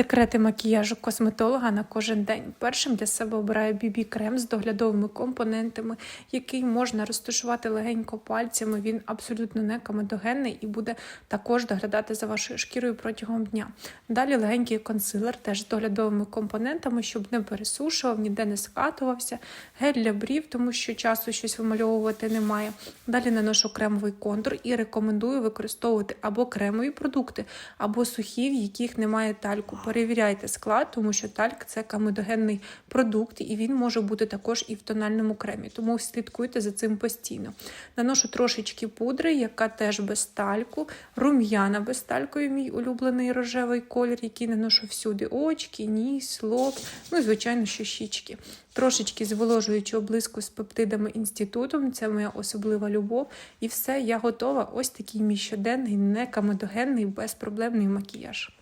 Секрети макіяжу косметолога на кожен день. Першим для себе обираю BB крем з доглядовими компонентами, який можна розташувати легенько пальцями. Він абсолютно не комедогенний і буде також доглядати за вашою шкірою протягом дня. Далі легенький консилер, теж з доглядовими компонентами, щоб не пересушував, ніде не скатувався. Гель для брів, тому що часу щось вимальовувати немає. Далі наношу кремовий контур і рекомендую використовувати або кремові продукти, або сухі, в яких немає тальку. Перевіряйте склад, тому що тальк це камедогенний продукт, і він може бути також і в тональному кремі. Тому слідкуйте за цим постійно. Наношу трошечки пудри, яка теж без тальку, рум'яна без талькою, мій улюблений рожевий колір, який наношу всюди: очки, ніс, лоб, ну і звичайно, що щічки. Трошечки зволожуючи облиску з пептидами інститутом, це моя особлива любов. І все, я готова. Ось такий мій щоденний, некамедогенний, безпроблемний макіяж.